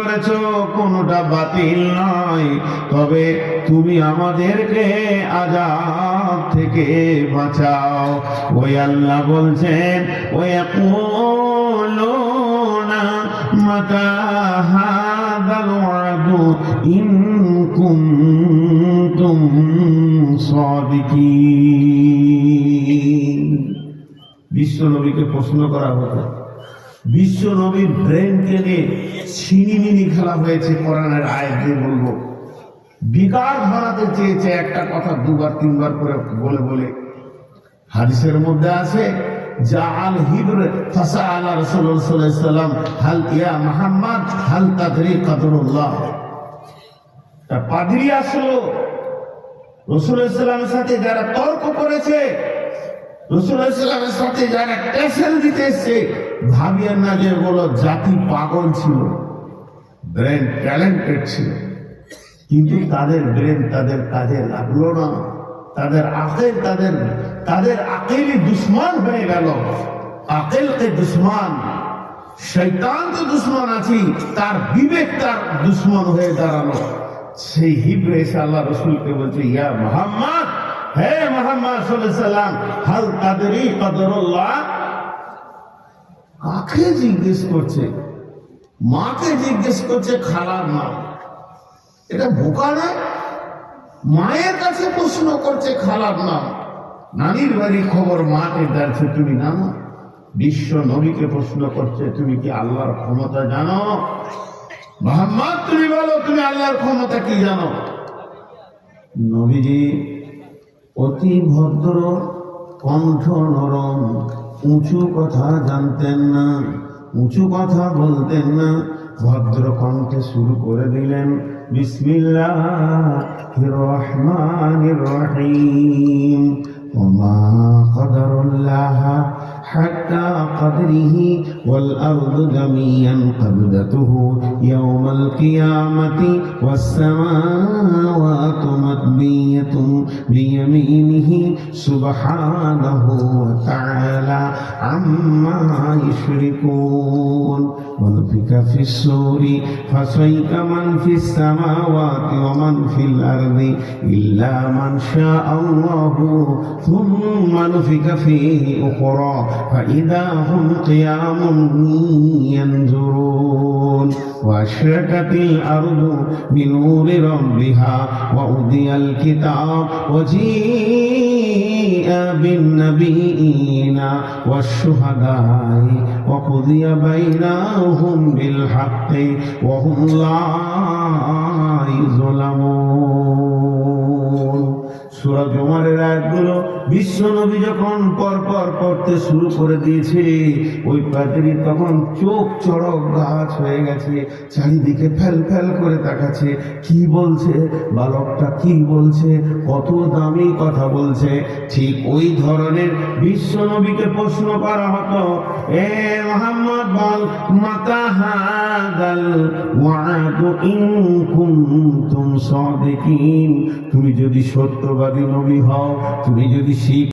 করেছ, কোনটা বাতিল নয়। তবে তুমি আমাদেরকে আজাব থেকে বাঁচাও। ওই আল্লাহ বলছেন ওই মাতা হাদাল ওয়াদু প্রশ্ন করা হতো বিশ্ব নবীর ব্রেনকে নিয়ে ছিনিমিনি খেলা হয়েছে কোরআনের আয় দিয়ে বলব। বিকার ধরাতে চেয়েছে একটা কথা দুবার, তিনবার করে বলে বলে। হাদিসের মধ্যে আছে যা হিবর ফাসা আলা রসুল্লাহ সাল্লাম হাল ইয়া মোহাম্মদ, হাল তাদরি কাদরুল্লাহ। তা পাদ্রি আসলো। রসুলের সাথে যারা তর্ক করেছে রসুলের সাথে যারা টেসেল দিতে এসছে ভাবিয়েন না যে ওগুলো জাতি পাগল ছিল ব্রেন ট্যালেন্টেড ছিল। কিন্তু তাদের ব্রেন তাদের কাজে লাগল না। তাদের আকেল তাদের তাদের আকেলই দুশ্মন হয়ে গেল। আকেলকে দুশ্মন শৈতান তো দুশ্মন আছি, তার বিবেক তার দুশ্মন হয়ে দাঁড়াল। সেই হিব্রে এসে আল্লাহ রসুলকে বলছে, ইয়া মোহাম্মদ হে মোহাম্মদ সাল্লাম হাল কাদেরই কদরুল্লাহ? কাকে জিজ্ঞেস করছে? মাকে জিজ্ঞেস করছে খালার নাম এটা বোকা না? মায়ের কাছে প্রশ্ন করছে খালার নাম নানির বাড়ি খবর মাকে যাচ্ছে তুমি জানো বিশ্ব নবীকে প্রশ্ন করছে, তুমি কি আল্লাহর ক্ষমতা জানো? মোহাম্মদ, তুমি বলো, তুমি আল্লাহর ক্ষমতা কি জানো? নবীজি অতি ভদ্র কণ্ঠ নরম, উঁচু কথা জানতেন না, উঁচু কথা বলতেন না। ভদ্র কণ্ঠে শুরু করে দিলেন বিসমিল্লাহ রহমান রহিম। ওমা কদরুল্লাহ حتى قدره والأرض جميعا قبضته يوم القيامة والسماوات مطبية بيمينه سبحانه وتعالى عما يشركون. ونفك في السور فصيك من في السماوات ومن في الأرض إلا من شاء الله. ثم نفك فيه أخرى فإذا هم قيام ينظرون وأشرقت الأرض بنور ربها وأودي الكتاب وجيء بالنبيين والشهداء وقضي بينهم بالحق وهم لا يظلمون سورة جمر الآيات বিশ্ব নবী যখন পর পর পড়তে শুরু করে দিয়েছে, ওই পাদ্রী তখন চোখ চড়ক গাছ হয়ে গেছে, চারিদিকে ফেল ফেল করে তাকাচ্ছে। কি বলছে? বালকটা কি বলছে? কত দামি কথা বলছে। ঠিক ওই ধরনের বিশ্ব নবীকে প্রশ্ন করা হতো, এ মোহাম্মদ বল, মাতা হাদাল ওয়াদু ইন কুনতুম সাদিকিন। তুমি যদি সত্যবাদী নবী হও, তুমি যদি Sheep.